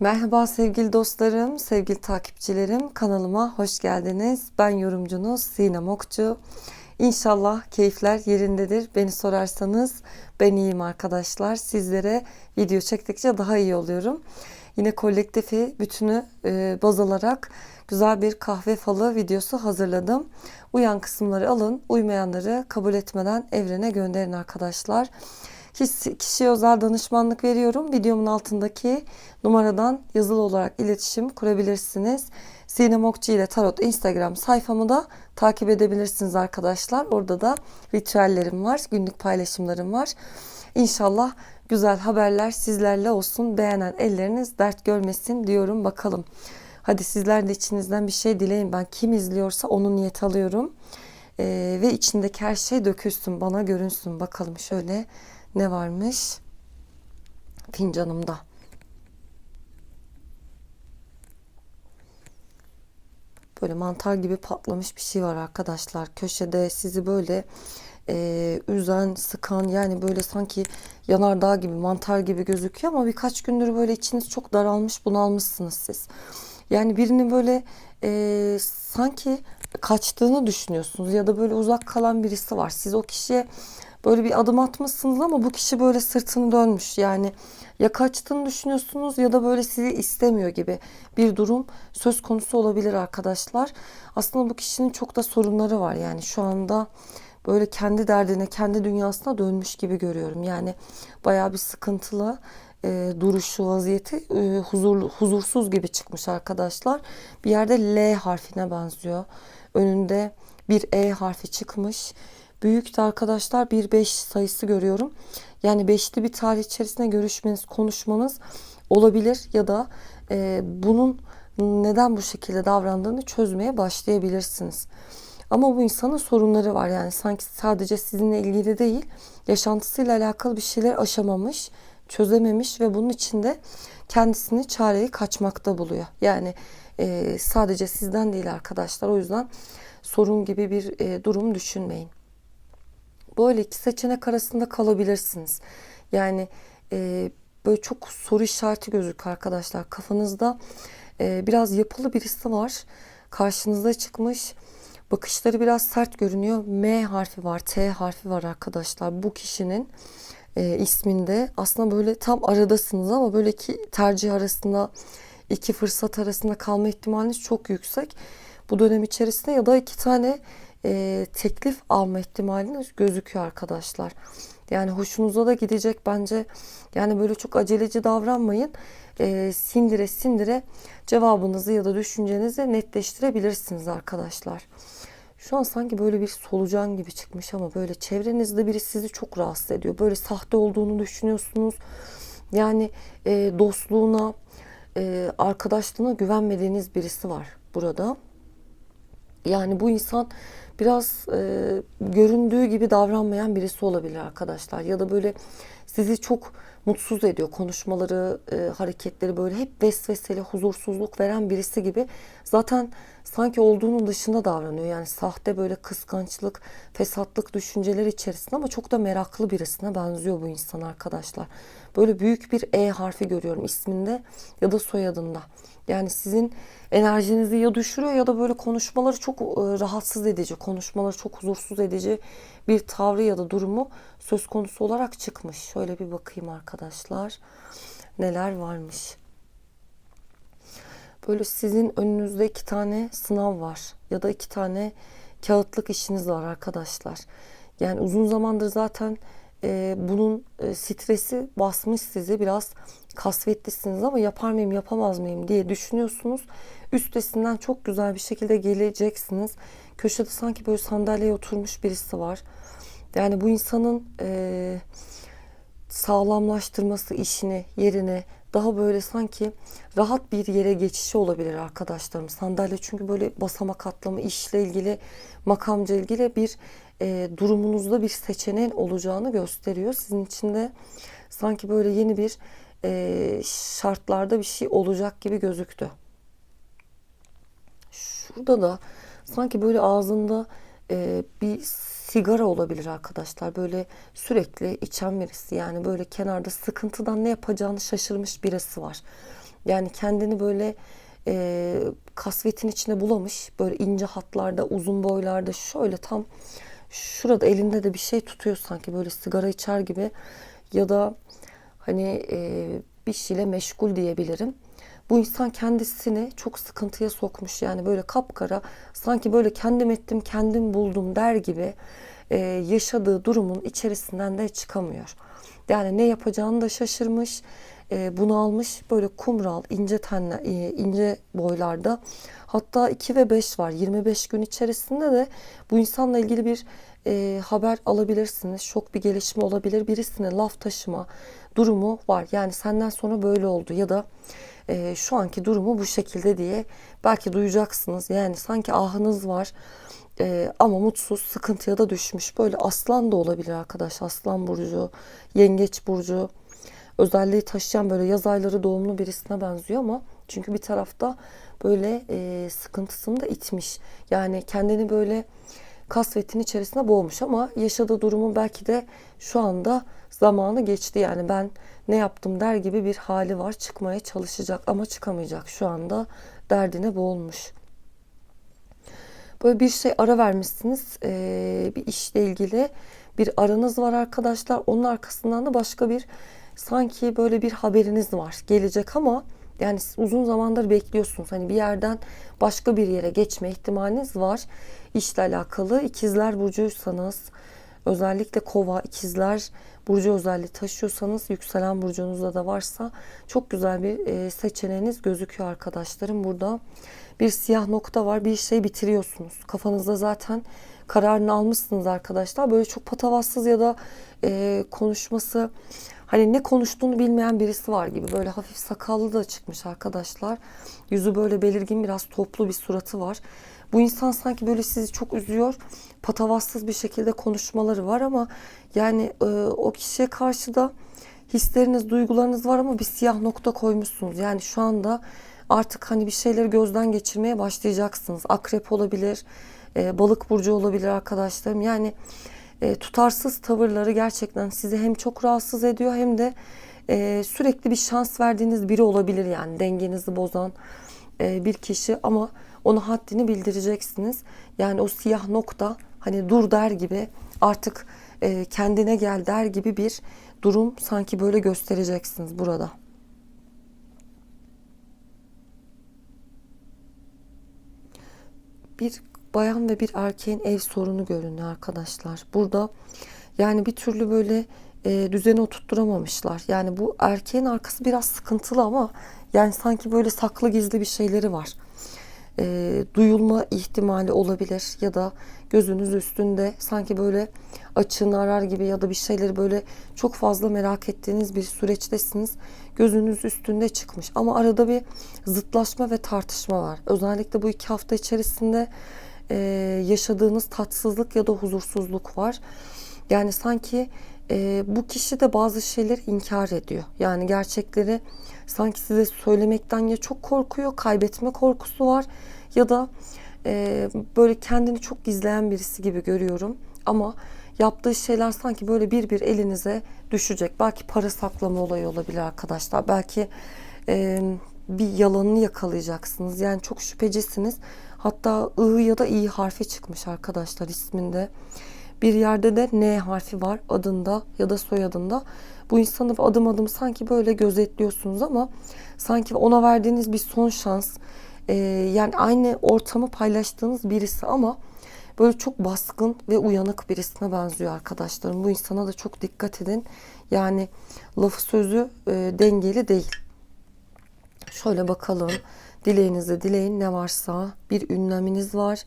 Merhaba sevgili dostlarım, sevgili takipçilerim. Kanalıma hoş geldiniz. Ben yorumcunuz Sinem Okçu. İnşallah keyifler yerindedir. Beni sorarsanız ben iyiyim arkadaşlar. Sizlere video çektikçe daha iyi oluyorum. Yine kolektifi bütünü e, baz alarak güzel bir kahve falı videosu hazırladım. Uyan kısımları alın, uymayanları kabul etmeden evrene gönderin arkadaşlar. Kişiye özel danışmanlık veriyorum. Videomun altındaki numaradan yazılı olarak iletişim kurabilirsiniz. Sinem Okçu ile Tarot Instagram sayfamı da takip edebilirsiniz arkadaşlar. Orada da ritüellerim var, günlük paylaşımlarım var. İnşallah güzel haberler sizlerle olsun. Beğenen elleriniz dert görmesin diyorum bakalım. Hadi sizler de içinizden bir şey dileyin. Ben kim izliyorsa onu niyet alıyorum. Ee, ve içindeki her şey dökülsün, bana görünsün. Bakalım şöyle ne varmış fincanımda. Böyle mantar gibi patlamış bir şey var arkadaşlar. Köşede sizi böyle e, üzen, sıkan yani böyle sanki yanardağ gibi, mantar gibi gözüküyor ama birkaç gündür böyle içiniz çok daralmış, bunalmışsınız siz. Yani birini böyle e, sanki kaçtığını düşünüyorsunuz ya da böyle uzak kalan birisi var. Siz o kişiye böyle bir adım atmışsınız ama bu kişi böyle sırtını dönmüş. Yani ya kaçtığını düşünüyorsunuz ya da böyle sizi istemiyor gibi bir durum söz konusu olabilir arkadaşlar. Aslında bu kişinin çok da sorunları var. Yani şu anda böyle kendi derdine, kendi dünyasına dönmüş gibi görüyorum. Yani bayağı bir sıkıntılı e, duruşu, vaziyeti e, huzurlu, huzursuz gibi çıkmış arkadaşlar. Bir yerde L harfine benziyor. Önünde bir E harfi çıkmış. Büyük de arkadaşlar bir 5 sayısı görüyorum. Yani beşli bir tarih içerisinde görüşmeniz, konuşmanız olabilir ya da e, bunun neden bu şekilde davrandığını çözmeye başlayabilirsiniz. Ama bu insanın sorunları var yani sanki sadece sizinle ilgili değil, yaşantısıyla alakalı bir şeyler aşamamış, çözememiş ve bunun içinde kendisini çareyi kaçmakta buluyor. Yani e, sadece sizden değil arkadaşlar. O yüzden sorun gibi bir e, durum düşünmeyin. Böyle iki seçenek arasında kalabilirsiniz. Yani e, böyle çok soru işareti gözüküyor arkadaşlar. Kafanızda e, biraz yapılı birisi var. Karşınıza çıkmış. Bakışları biraz sert görünüyor. M harfi var, T harfi var arkadaşlar. Bu kişinin e, isminde aslında böyle tam aradasınız ama böyle iki tercih arasında iki fırsat arasında kalma ihtimaliniz çok yüksek. Bu dönem içerisinde ya da iki tane e, teklif alma ihtimaliniz gözüküyor arkadaşlar. Yani hoşunuza da gidecek bence. Yani böyle çok aceleci davranmayın. E, sindire sindire cevabınızı ya da düşüncenizi netleştirebilirsiniz arkadaşlar. Şu an sanki böyle bir solucan gibi çıkmış ama böyle çevrenizde biri sizi çok rahatsız ediyor. Böyle sahte olduğunu düşünüyorsunuz. Yani e, dostluğuna, e, arkadaşlığına güvenmediğiniz birisi var burada. Yani bu insan biraz e, göründüğü gibi davranmayan birisi olabilir arkadaşlar. Ya da böyle sizi çok mutsuz ediyor. Konuşmaları, e, hareketleri böyle hep vesveseli, huzursuzluk veren birisi gibi. Zaten sanki olduğunun dışında davranıyor. Yani sahte böyle kıskançlık, fesatlık düşünceleri içerisinde ama çok da meraklı birisine benziyor bu insan arkadaşlar. Böyle büyük bir E harfi görüyorum isminde ya da soyadında. Yani sizin enerjinizi ya düşürüyor ya da böyle konuşmaları çok e, rahatsız edici, konuşmaları çok huzursuz edici bir tavrı ya da durumu söz konusu olarak çıkmış. Şöyle bir bakayım arkadaşlar. Neler varmış. Böyle sizin önünüzde iki tane sınav var ya da iki tane kağıtlık işiniz var arkadaşlar. Yani uzun zamandır zaten e, bunun e, stresi basmış sizi biraz kasvetlisiniz ama yapar mıyım yapamaz mıyım diye düşünüyorsunuz. Üstesinden çok güzel bir şekilde geleceksiniz. Köşede sanki böyle sandalyeye oturmuş birisi var. Yani bu insanın e, sağlamlaştırması işini, yerine daha böyle sanki rahat bir yere geçişi olabilir arkadaşlarım. Sandalye çünkü böyle basamak atlama, işle ilgili, makamca ilgili bir e, durumunuzda bir seçeneğin olacağını gösteriyor. Sizin için de sanki böyle yeni bir e, şartlarda bir şey olacak gibi gözüktü. Şurada da sanki böyle ağzında e, bir sigara olabilir arkadaşlar. Böyle sürekli içen birisi yani böyle kenarda sıkıntıdan ne yapacağını şaşırmış birisi var. Yani kendini böyle e, kasvetin içine bulamış. Böyle ince hatlarda, uzun boylarda şöyle tam şurada elinde de bir şey tutuyor sanki böyle sigara içer gibi ya da hani e, bir şeyle meşgul diyebilirim. Bu insan kendisini çok sıkıntıya sokmuş yani böyle kapkara sanki böyle kendim ettim kendim buldum der gibi e, yaşadığı durumun içerisinden de çıkamıyor. Yani ne yapacağını da şaşırmış, e, bunu almış böyle kumral, ince tenle, e, ince boylarda. Hatta 2 ve 5 var. 25 gün içerisinde de bu insanla ilgili bir e, haber alabilirsiniz. Şok bir gelişme olabilir. Birisine laf taşıma durumu var. Yani senden sonra böyle oldu ya da e, şu anki durumu bu şekilde diye belki duyacaksınız. Yani sanki ahınız var. Ee, ama mutsuz, sıkıntıya da düşmüş. Böyle aslan da olabilir arkadaş. Aslan burcu, yengeç burcu. Özelliği taşıyan böyle yaz ayları doğumlu birisine benziyor ama çünkü bir tarafta böyle e, sıkıntısını da itmiş. Yani kendini böyle kasvetin içerisine boğmuş ama yaşadığı durumu belki de şu anda zamanı geçti. Yani ben ne yaptım der gibi bir hali var. Çıkmaya çalışacak ama çıkamayacak. Şu anda derdine boğulmuş. Böyle bir şey ara vermişsiniz. Ee, bir işle ilgili bir aranız var arkadaşlar. Onun arkasından da başka bir sanki böyle bir haberiniz var. Gelecek ama yani uzun zamandır bekliyorsunuz. Hani bir yerden başka bir yere geçme ihtimaliniz var. İşle alakalı ikizler burcuysanız özellikle kova, ikizler burcu özelliği taşıyorsanız yükselen burcunuzda da varsa çok güzel bir e, seçeneğiniz gözüküyor arkadaşlarım. Burada bir siyah nokta var. Bir şey bitiriyorsunuz. Kafanızda zaten kararını almışsınız arkadaşlar. Böyle çok patavatsız ya da e, konuşması hani ne konuştuğunu bilmeyen birisi var gibi. Böyle hafif sakallı da çıkmış arkadaşlar. Yüzü böyle belirgin biraz toplu bir suratı var. Bu insan sanki böyle sizi çok üzüyor. Patavatsız bir şekilde konuşmaları var ama yani e, o kişiye karşı da hisleriniz, duygularınız var ama bir siyah nokta koymuşsunuz. Yani şu anda artık hani bir şeyleri gözden geçirmeye başlayacaksınız. Akrep olabilir, e, balık burcu olabilir arkadaşlarım. Yani e, tutarsız tavırları gerçekten sizi hem çok rahatsız ediyor hem de e, sürekli bir şans verdiğiniz biri olabilir yani dengenizi bozan e, bir kişi ama ona haddini bildireceksiniz. Yani o siyah nokta hani dur der gibi artık e, kendine gel der gibi bir durum sanki böyle göstereceksiniz burada. bir bayan ve bir erkeğin ev sorunu görünüyor arkadaşlar. Burada yani bir türlü böyle e, düzeni oturtturamamışlar. Yani bu erkeğin arkası biraz sıkıntılı ama yani sanki böyle saklı gizli bir şeyleri var. E, duyulma ihtimali olabilir ya da gözünüz üstünde sanki böyle açığını arar gibi ya da bir şeyleri böyle çok fazla merak ettiğiniz bir süreçtesiniz. Gözünüz üstünde çıkmış ama arada bir zıtlaşma ve tartışma var. Özellikle bu iki hafta içerisinde e, yaşadığınız tatsızlık ya da huzursuzluk var. Yani sanki e, bu kişi de bazı şeyleri inkar ediyor. Yani gerçekleri sanki size söylemekten ya çok korkuyor, kaybetme korkusu var ya da e, böyle kendini çok gizleyen birisi gibi görüyorum. Ama yaptığı şeyler sanki böyle bir bir elinize düşecek. Belki para saklama olayı olabilir arkadaşlar. Belki e, bir yalanını yakalayacaksınız. Yani çok şüphecisiniz. Hatta I ya da İ harfi çıkmış arkadaşlar isminde. Bir yerde de N harfi var adında ya da soyadında. Bu insanı adım adım sanki böyle gözetliyorsunuz ama sanki ona verdiğiniz bir son şans. E, yani aynı ortamı paylaştığınız birisi ama böyle çok baskın ve uyanık birisine benziyor arkadaşlarım. Bu insana da çok dikkat edin. Yani lafı sözü e, dengeli değil. Şöyle bakalım. Dileğinizi dileyin ne varsa bir ünleminiz var.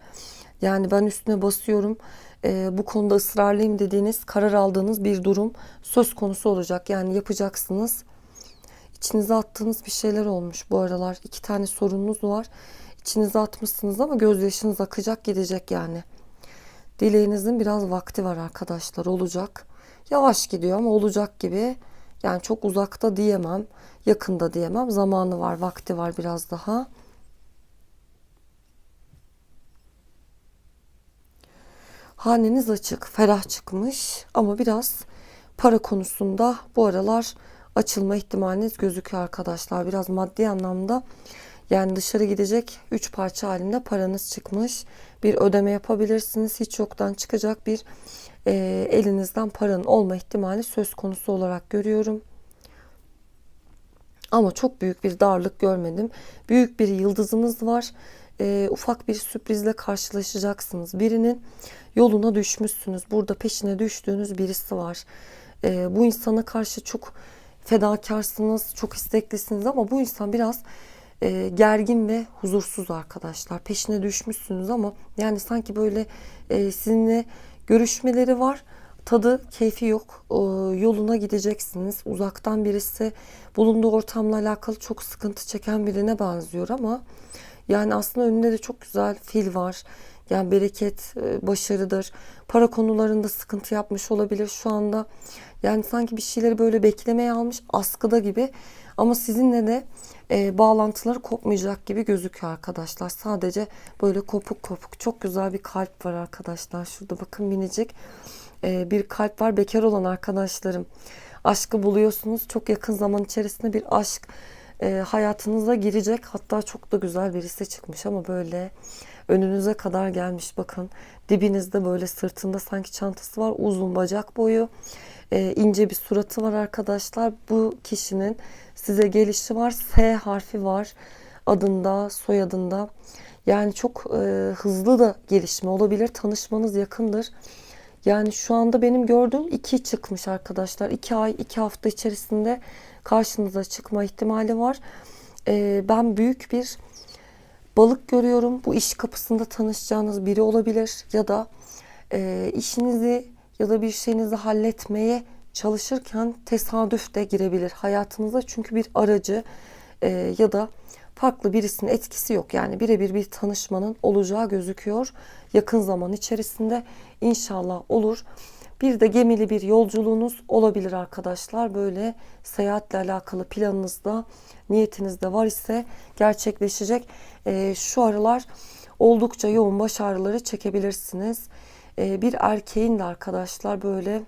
Yani ben üstüne basıyorum. E, bu konuda ısrarlıyım dediğiniz, karar aldığınız bir durum söz konusu olacak. Yani yapacaksınız. İçinize attığınız bir şeyler olmuş bu aralar. İki tane sorununuz var. İçinize atmışsınız ama gözyaşınız akacak gidecek yani. Dileğinizin biraz vakti var arkadaşlar olacak. Yavaş gidiyor ama olacak gibi. Yani çok uzakta diyemem, yakında diyemem. Zamanı var, vakti var biraz daha. Haneniz açık, ferah çıkmış ama biraz para konusunda bu aralar açılma ihtimaliniz gözüküyor arkadaşlar. Biraz maddi anlamda yani dışarı gidecek 3 parça halinde paranız çıkmış. Bir ödeme yapabilirsiniz. Hiç yoktan çıkacak bir e, elinizden paranın olma ihtimali söz konusu olarak görüyorum. Ama çok büyük bir darlık görmedim. Büyük bir yıldızınız var. E, ufak bir sürprizle karşılaşacaksınız. Birinin yoluna düşmüşsünüz. Burada peşine düştüğünüz birisi var. E, bu insana karşı çok fedakarsınız, çok isteklisiniz ama bu insan biraz e, gergin ve huzursuz arkadaşlar. Peşine düşmüşsünüz ama yani sanki böyle e, sizinle görüşmeleri var. Tadı, keyfi yok. E, yoluna gideceksiniz. Uzaktan birisi bulunduğu ortamla alakalı çok sıkıntı çeken birine benziyor ama yani aslında önünde de çok güzel fil var. Yani bereket, e, başarıdır. Para konularında sıkıntı yapmış olabilir şu anda. Yani sanki bir şeyleri böyle beklemeye almış askıda gibi. Ama sizinle de e, bağlantıları kopmayacak gibi gözüküyor arkadaşlar. Sadece böyle kopuk kopuk. Çok güzel bir kalp var arkadaşlar. Şurada bakın minicik e, bir kalp var. Bekar olan arkadaşlarım. Aşkı buluyorsunuz. Çok yakın zaman içerisinde bir aşk e, hayatınıza girecek. Hatta çok da güzel birisi çıkmış ama böyle önünüze kadar gelmiş. Bakın dibinizde böyle sırtında sanki çantası var. Uzun bacak boyu. E, ince bir suratı var arkadaşlar. Bu kişinin size gelişi var. S harfi var adında, soyadında. Yani çok e, hızlı da gelişme olabilir. Tanışmanız yakındır. Yani şu anda benim gördüğüm iki çıkmış arkadaşlar. iki ay, iki hafta içerisinde karşınıza çıkma ihtimali var. E, ben büyük bir balık görüyorum. Bu iş kapısında tanışacağınız biri olabilir ya da e, işinizi ya da bir şeyinizi halletmeye çalışırken tesadüf de girebilir hayatınıza. Çünkü bir aracı e, ya da farklı birisinin etkisi yok. Yani birebir bir tanışmanın olacağı gözüküyor. Yakın zaman içerisinde inşallah olur. Bir de gemili bir yolculuğunuz olabilir arkadaşlar. Böyle seyahatle alakalı planınızda, niyetinizde var ise gerçekleşecek. E, şu aralar oldukça yoğun baş ağrıları çekebilirsiniz. E, bir erkeğin de arkadaşlar böyle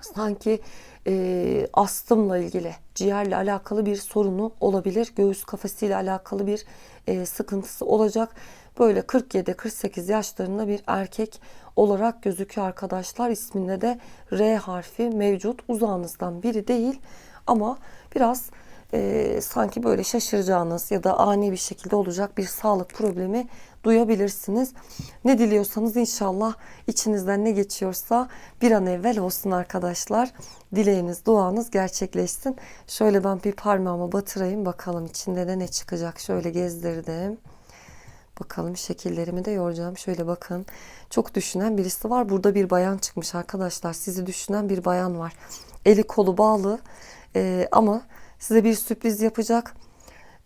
sanki e, astımla ilgili, ciğerle alakalı bir sorunu olabilir. Göğüs kafesiyle alakalı bir e, sıkıntısı olacak. Böyle 47-48 yaşlarında bir erkek olarak gözüküyor arkadaşlar. İsminde de R harfi mevcut. Uzağınızdan biri değil ama biraz e, sanki böyle şaşıracağınız ya da ani bir şekilde olacak bir sağlık problemi duyabilirsiniz. Ne diliyorsanız inşallah içinizden ne geçiyorsa bir an evvel olsun arkadaşlar. Dileğiniz, duanız gerçekleşsin. Şöyle ben bir parmağımı batırayım bakalım içinde de ne çıkacak. Şöyle gezdirdim. Bakalım şekillerimi de yoracağım. Şöyle bakın. Çok düşünen birisi var. Burada bir bayan çıkmış arkadaşlar. Sizi düşünen bir bayan var. Eli kolu bağlı. Ee, ama size bir sürpriz yapacak.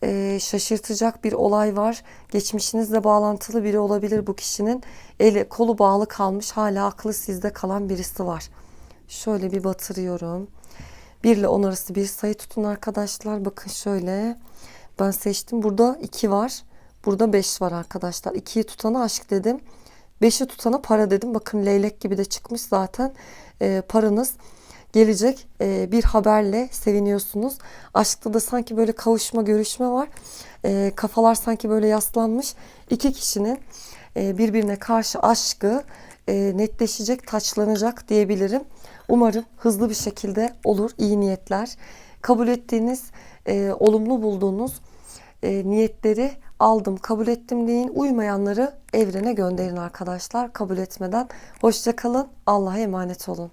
Ee, şaşırtacak bir olay var. Geçmişinizle bağlantılı biri olabilir bu kişinin. Eli kolu bağlı kalmış. Hala aklı sizde kalan birisi var. Şöyle bir batırıyorum. 1 ile 10 arası bir sayı tutun arkadaşlar. Bakın şöyle. Ben seçtim. Burada 2 var. Burada 5 var arkadaşlar. 2'yi tutana aşk dedim. 5'i tutana para dedim. Bakın leylek gibi de çıkmış zaten. E, paranız gelecek e, bir haberle seviniyorsunuz. Aşkta da sanki böyle kavuşma, görüşme var. E, kafalar sanki böyle yaslanmış. İki kişinin e, birbirine karşı aşkı netleşecek, taçlanacak diyebilirim. Umarım hızlı bir şekilde olur. İyi niyetler. Kabul ettiğiniz, olumlu bulduğunuz niyetleri aldım, kabul ettim deyin. Uymayanları evrene gönderin arkadaşlar. Kabul etmeden. Hoşçakalın. Allah'a emanet olun.